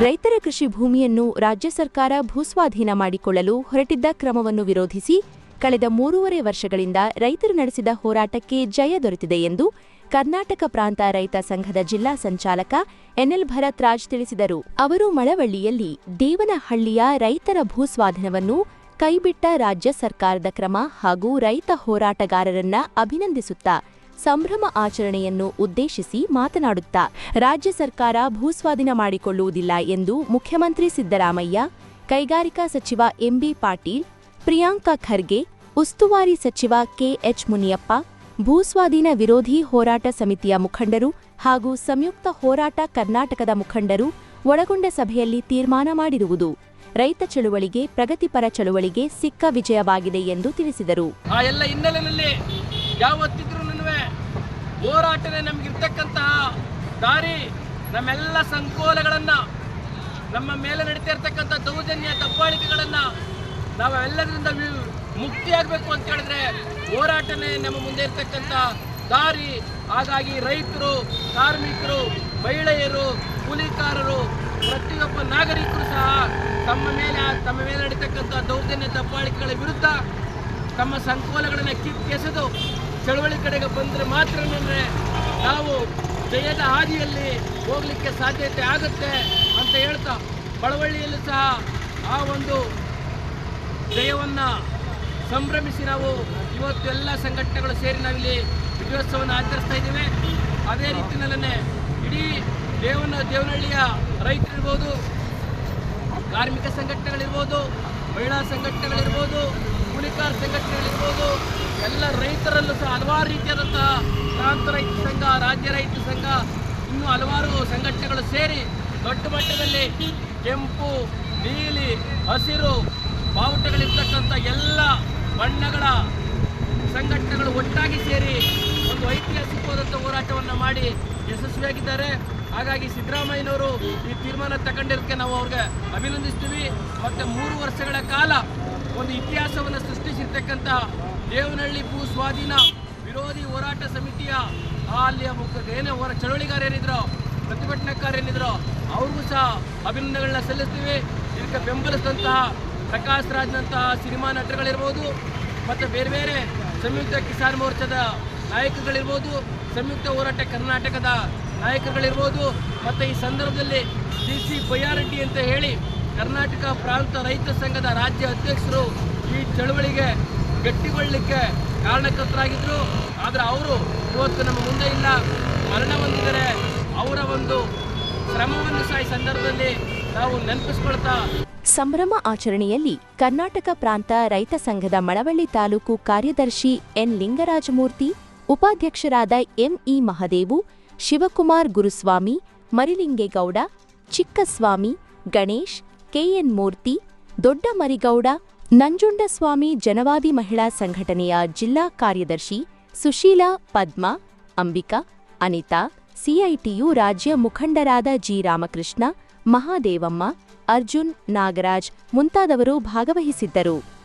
ರೈತರ ಕೃಷಿ ಭೂಮಿಯನ್ನು ರಾಜ್ಯ ಸರ್ಕಾರ ಭೂಸ್ವಾಧೀನ ಮಾಡಿಕೊಳ್ಳಲು ಹೊರಟಿದ್ದ ಕ್ರಮವನ್ನು ವಿರೋಧಿಸಿ ಕಳೆದ ಮೂರುವರೆ ವರ್ಷಗಳಿಂದ ರೈತರು ನಡೆಸಿದ ಹೋರಾಟಕ್ಕೆ ಜಯ ದೊರೆತಿದೆ ಎಂದು ಕರ್ನಾಟಕ ಪ್ರಾಂತ ರೈತ ಸಂಘದ ಜಿಲ್ಲಾ ಸಂಚಾಲಕ ಎನ್ಎಲ್ ಭರತ್ ರಾಜ್ ತಿಳಿಸಿದರು. ಅವರು ಮಳವಳ್ಳಿಯಲ್ಲಿ ದೇವನಹಳ್ಳಿಯ ರೈತರ ಭೂಸ್ವಾಧೀನವನ್ನು ಕೈಬಿಟ್ಟ ರಾಜ್ಯ ಸರ್ಕಾರದ ಕ್ರಮ ಹಾಗೂ ರೈತ ಹೋರಾಟಗಾರರನ್ನ ಅಭಿನಂದಿಸುತ್ತಾ ಸಂಭ್ರಮ ಆಚರಣೆಯನ್ನು ಉದ್ದೇಶಿಸಿ ಮಾತನಾಡುತ್ತಾ ರಾಜ್ಯ ಸರ್ಕಾರ ಭೂಸ್ವಾಧೀನ ಮಾಡಿಕೊಳ್ಳುವುದಿಲ್ಲ ಎಂದು ಮುಖ್ಯಮಂತ್ರಿ ಸಿದ್ದರಾಮಯ್ಯ, ಕೈಗಾರಿಕಾ ಸಚಿವ ಎಂಬಿ ಪಾಟೀಲ್, ಪ್ರಿಯಾಂಕಾ ಖರ್ಗೆ, ಉಸ್ತುವಾರಿ ಸಚಿವ ಕೆಎಚ್ ಮುನಿಯಪ್ಪ, ಭೂಸ್ವಾಧೀನ ವಿರೋಧಿ ಹೋರಾಟ ಸಮಿತಿಯ ಮುಖಂಡರು ಹಾಗೂ ಸಂಯುಕ್ತ ಹೋರಾಟ ಕರ್ನಾಟಕದ ಮುಖಂಡರು ಒಳಗೊಂಡ ಸಭೆಯಲ್ಲಿ ತೀರ್ಮಾನ ಮಾಡಿರುವುದು ರೈತ ಚಳುವಳಿಗೆ ಪ್ರಗತಿಪರ ಚಳುವಳಿಗೆ ಸಿಕ್ಕ ವಿಜಯವಾಗಿದೆ ಎಂದು ತಿಳಿಸಿದರು. ಹೋರಾಟನೆ ನಮಗಿರ್ತಕ್ಕಂತಹ ದಾರಿ, ನಮ್ಮೆಲ್ಲ ಸಂಕೋಲಗಳನ್ನ, ನಮ್ಮ ಮೇಲೆ ನಡೀತಾ ಇರ್ತಕ್ಕಂಥ ದೌರ್ಜನ್ಯ, ದಬ್ಬಾಳಿಕೆಗಳನ್ನ ನಾವೆಲ್ಲದರಿಂದ ಮುಕ್ತಿ ಮುಕ್ತಿಯಾಗಬೇಕು ಅಂತ ಹೇಳಿದ್ರೆ ಹೋರಾಟನೇ ನಮ್ಮ ಮುಂದೆ ಇರ್ತಕ್ಕಂಥ ದಾರಿ. ಹಾಗಾಗಿ ರೈತರು, ಕಾರ್ಮಿಕರು, ಮಹಿಳೆಯರು, ಕೂಲಿಕಾರರು, ಪ್ರತಿಯೊಬ್ಬ ನಾಗರಿಕರು ಸಹ ತಮ್ಮ ಮೇಲೆ ತಮ್ಮ ಮೇಲೆ ನಡೀತಕ್ಕಂಥ ದೌರ್ಜನ್ಯ, ದಬ್ಬಾಳಿಕೆಗಳ ವಿರುದ್ಧ ತಮ್ಮ ಸಂಕೋಲಗಳನ್ನು ಕಿತ್ತೆಸೆದು ಚಳವಳಿ ಕಡೆಗೆ ಬಂದರೆ ಮಾತ್ರ ನಾವು ಜಯದ ಹಾದಿಯಲ್ಲಿ ಹೋಗಲಿಕ್ಕೆ ಸಾಧ್ಯತೆ ಆಗುತ್ತೆ ಅಂತ ಹೇಳ್ತಾ ಬಳವಳ್ಳಿಯಲ್ಲೂ ಸಹ ಆ ಒಂದು ಜಯವನ್ನು ಸಂಭ್ರಮಿಸಿ ನಾವು ಇವತ್ತು ಎಲ್ಲ ಸಂಘಟನೆಗಳು ಸೇರಿ ನಾವಿಲ್ಲಿ ವಿಜಯೋತ್ಸವವನ್ನು ಆಚರಿಸ್ತಾ ಇದ್ದೇವೆ. ಅದೇ ರೀತಿಯಲ್ಲೇ ಇಡೀ ದೇವನ ದೇವನಹಳ್ಳಿಯ ರೈತರಿರ್ಬೋದು, ಕಾರ್ಮಿಕ ಸಂಘಟನೆಗಳಿರ್ಬೋದು, ಮಹಿಳಾ ಸಂಘಟನೆಗಳಿರ್ಬೋದು ಕೂಲಿಕಾರ ಸಂಘಟನೆಗಳಿರ್ಬೋದು ಎಲ್ಲ ರೈತರಲ್ಲೂ ಸಹ ಹಲವಾರು ರೀತಿಯಾದಂತಹ ಪ್ರಾಂತ ರೈತ ಸಂಘ, ರಾಜ್ಯ ರೈತ ಸಂಘ, ಇನ್ನೂ ಹಲವಾರು ಸಂಘಟನೆಗಳು ಸೇರಿ ದೊಡ್ಡ ಮಟ್ಟದಲ್ಲಿ ಕೆಂಪು, ನೀಲಿ, ಹಸಿರು, ಬಾವುಟಗಳಿರ್ತಕ್ಕಂಥ ಎಲ್ಲ ಬಣ್ಣಗಳ ಸಂಘಟನೆಗಳು ಒಟ್ಟಾಗಿ ಸೇರಿ ಒಂದು ಐತಿಹಾಸಿಕವಾದಂಥ ಹೋರಾಟವನ್ನು ಮಾಡಿ ಯಶಸ್ವಿಯಾಗಿದ್ದಾರೆ. ಹಾಗಾಗಿ ಸಿದ್ದರಾಮಯ್ಯನವರು ಈ ತೀರ್ಮಾನ ತಗೊಂಡಿರೋದಕ್ಕೆ ನಾವು ಅವ್ರಿಗೆ ಅಭಿನಂದಿಸ್ತೀವಿ. ಮತ್ತು ಮೂರು ವರ್ಷಗಳ ಕಾಲ ಒಂದು ಇತಿಹಾಸವನ್ನು ಸೃಷ್ಟಿಸಿರ್ತಕ್ಕಂಥ ದೇವನಹಳ್ಳಿ ಭೂ ಸ್ವಾಧೀನ ವಿರೋಧಿ ಹೋರಾಟ ಸಮಿತಿಯ ಅಲ್ಲಿಯ ಏನೇ ಹೋರ ಪ್ರತಿಭಟನಾಕಾರ ಏನಿದ್ರು ಅವ್ರಿಗೂ ಸಹ ಅಭಿನಂದನೆಗಳನ್ನ ಸಲ್ಲಿಸ್ತೀವಿ. ಇದಕ್ಕೆ ಬೆಂಬಲಿಸಿದಂತಹ ಪ್ರಕಾಶ್ ರಾಜ್ನಂತಹ ಸಿನಿಮಾ ನಟರುಗಳಿರ್ಬೋದು, ಮತ್ತು ಬೇರೆ ಬೇರೆ ಸಂಯುಕ್ತ ಕಿಸಾನ್ ಮೋರ್ಚಾದ ನಾಯಕರುಗಳಿರ್ಬೋದು, ಸಂಯುಕ್ತ ಹೋರಾಟ ಕರ್ನಾಟಕದ ನಾಯಕರುಗಳಿರ್ಬೋದು, ಮತ್ತು ಈ ಸಂದರ್ಭದಲ್ಲಿ ಸಿ ಸಿ ಅಂತ ಹೇಳಿ ಕರ್ನಾಟಕ ಪ್ರಾಂತ ರೈತ ಸಂಘದ ರಾಜ್ಯ ಅಧ್ಯಕ್ಷರು ಈ ಚಳವಳಿಗೆ ಗಟ್ಟಿಗೊಳ್ಳಲಿಕ್ಕೆ ಕಾರಣಕರ್ತರಾಗಿದ್ದರು ಆದರೆ ಅವರು ಇವತ್ತು ನಮ್ಮ ಮುಂದೆ ಇಲ್ಲ. ಮರಣ ಹೊಂದಿದರೆ ಅವರ ಒಂದು ಶ್ರಮವನ್ನು ಸಹ ಈ ಸಂದರ್ಭದಲ್ಲಿ ನಾವು ನೆನಪಿಸ್ಕೊಳ್ತಾ ಸಂಭ್ರಮ ಆಚರಣೆಯಲ್ಲಿ ಕರ್ನಾಟಕ ಪ್ರಾಂತ ರೈತ ಸಂಘದ ಮಳವಳ್ಳಿ ತಾಲೂಕು ಕಾರ್ಯದರ್ಶಿ ಎನ್ ಲಿಂಗರಾಜಮೂರ್ತಿ, ಉಪಾಧ್ಯಕ್ಷರಾದ M E Mahadevu, Shivakumar Guruswamy, Marilingegowda, Chikkaswamy, Ganesh K N Murthy ದೊಡ್ಡ ಮರಿಗೌಡ ನಂಜುಂಡಸ್ವಾಮಿ ಜನವಾದಿ ಮಹಿಳಾ ಸಂಘಟನೆಯ ಜಿಲ್ಲಾ ಕಾರ್ಯದರ್ಶಿ ಸುಶೀಲಾ ಪದ್ಮಾ, ಅಂಬಿಕಾ, ಅನಿತಾ ಸಿಐಟಿಯು ರಾಜ್ಯ ಮುಖಂಡರಾದ ಜಿ ರಾಮಕೃಷ್ಣ, ಮಹಾದೇವಮ್ಮ, ಅರ್ಜುನ್ ನಾಗರಾಜ್ ಮುಂತಾದವರು ಭಾಗವಹಿಸಿದ್ದರು.